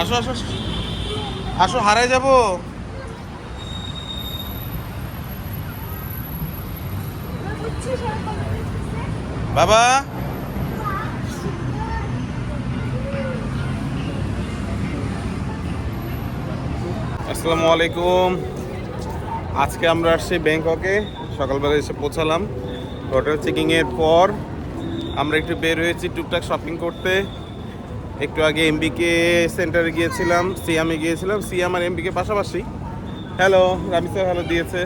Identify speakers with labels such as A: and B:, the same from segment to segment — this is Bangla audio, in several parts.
A: আসো আসো আসো। হারাই যাব। বাবা। আসসালামু আলাইকুম। আজকে আমরা আসছি ব্যাংককে। সকালবেলা এসে পৌঁছালাম। হোটেল চেকিংয়ের পর আমরা একটু বের হয়েছি টুকটাক শপিং করতে। একটু আগে এমবিকে সেন্টারে গিয়েছিলাম সিয়ামে গিয়েছিলাম। সিয়াম আর এমবিকে পাশাপাশি। হ্যালো রামি স্যার হ্যালো দিয়েছে।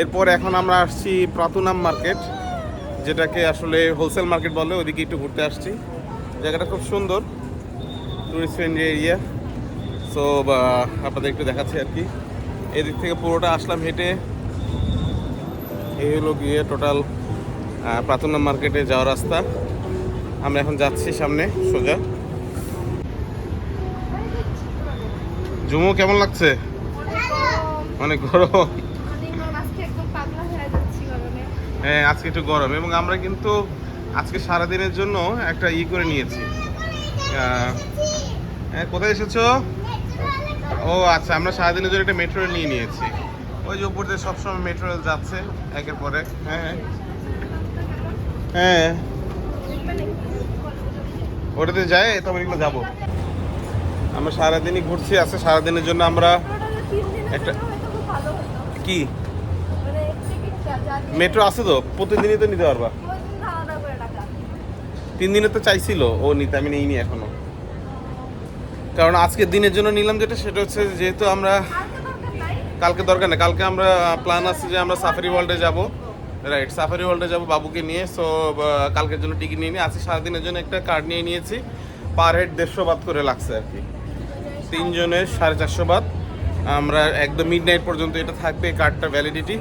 A: এরপর এখন আমরা আসছি প্রাতুনাম মার্কেট যেটাকে আসলে হোলসেল মার্কেট বলে ওইদিকে একটু ঘুরতে আসছি। জায়গাটা খুব সুন্দর টুরিস্ট ফ্রেন্ডলি এরিয়া সো আপনাদের একটু দেখাচ্ছি আর কি। এদিক থেকে পুরোটা আসলাম হেঁটে। এই হলো গিয়ে টোটাল প্রাতুনাম মার্কেটে যাওয়ার রাস্তা। আমরা এখন যাচ্ছি সামনে, সোজা। জুমু, কেমন লাগছে? অনেক গরম। হ্যাঁ আজকে একটু গরম। এবং আমরা কিন্তু আজকে সারাদিনের জন্য একটা ই করে নিয়েছি। হ্যাঁ কোথায় এসেছ? ও আচ্ছা আমরা সারাদিনের জন্য একটা মেট্রো নিয়ে নিয়েছি। ওই যে উপর দিয়ে সবসময় মেট্রো যাচ্ছে, একের পরে হ্যাঁ হ্যাঁ। হ্যাঁ। ওটাতে যায় তবে এগুলো যাব। আমরা সারাদিনই ঘুরছি, আছে সারাদিনের জন্য আমরা একটা- কি? মেট্রো আছে তো? প্রতিদিনই তো নিতে পারবা? তিন দিনে তো চাইছিল, ও নিতে, আমি নিইনি এখনও। কারণ আজকে দিনের জন্য নিলাম যেটা, সেটা হচ্ছে যেহেতু আমরা কালকে দরকার নেই, কালকে আমরা প্ল্যান আছে যে আমরা সাফারি ওয়ার্ল্ডে যাব। রাইট সাফারি ওয়ার্ল্ডে যাব বাবুকে নিয়ে সো কালকের জন্য টিকিট নিয়ে নিয়ে, আজকে সারাদিনের জন্য একটা কার্ড নিয়ে নিয়েছি। পার হেড দেড়শো বাদ করে লাগছে আর কি। তিনজনের সাড়ে চারশো বাদ। আমরা একদম মিড নাইট পর্যন্ত এটা থাকবে, এই কার্ডটা ভ্যালিডিটি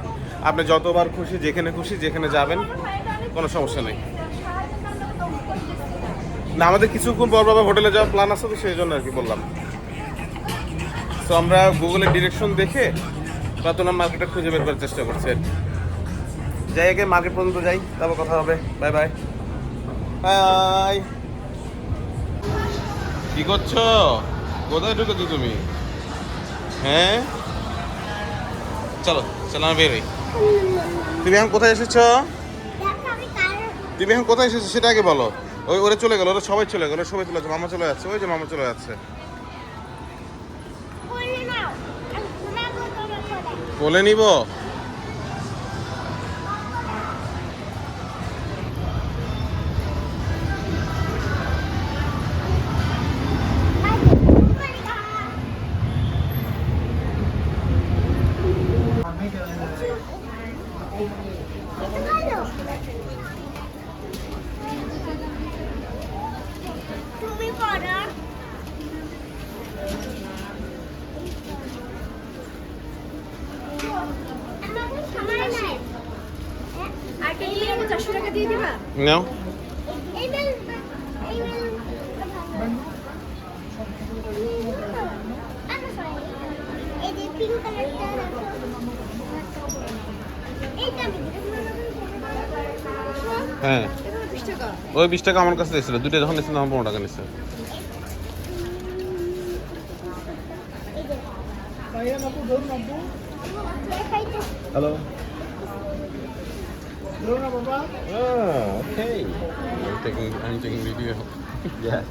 A: আপনি যতবার খুশি, যেখানে খুশি, যেখানে যাবেন, কোনো সমস্যা নেই। না, আমাদের কিছুক্ষণ পর বাবা হোটেলে যাওয়ার প্ল্যান আছে তো, সেই জন্য আর কি বললাম। তো আমরা গুগলের ডিরেকশন দেখে প্রাতনাম মার্কেটটা খুঁজে বের করার চেষ্টা করছি আর। যাই আগে মার্কেট পর্যন্ত যাই, তারপর কথা হবে। বাই বাই বাই কি করছ? কোথায় ঢুকেছো তুমি? হ্যাঁ? চলো চলো আমি বেরোই তুমি এখন কোথায় এসেছ? তুমি এখন কোথায় এসেছ সেটা আগে বলো। ওই ওরা চলে গেল ওরা সবাই চলে গেল সবাই চলে যাচ্ছে মামা চলে যাচ্ছে ওই যে মামা চলে যাচ্ছে। বলে নিব?
B: টাকা দিয়ে দিবা?
A: নাও
C: এই বেল এই বেল এই যে পিঙ্ক কালারটা এইটা আমি
A: হ্যাঁ ওই বিশ টাকা আমার কাছে দিয়েছিল। দুটো যখন নিয়েছিল তখন পনেরো টাকা নিচ্ছে hello. 들어가 봐봐. 어, 오케이. I'm taking, I'm taking video. Yeah.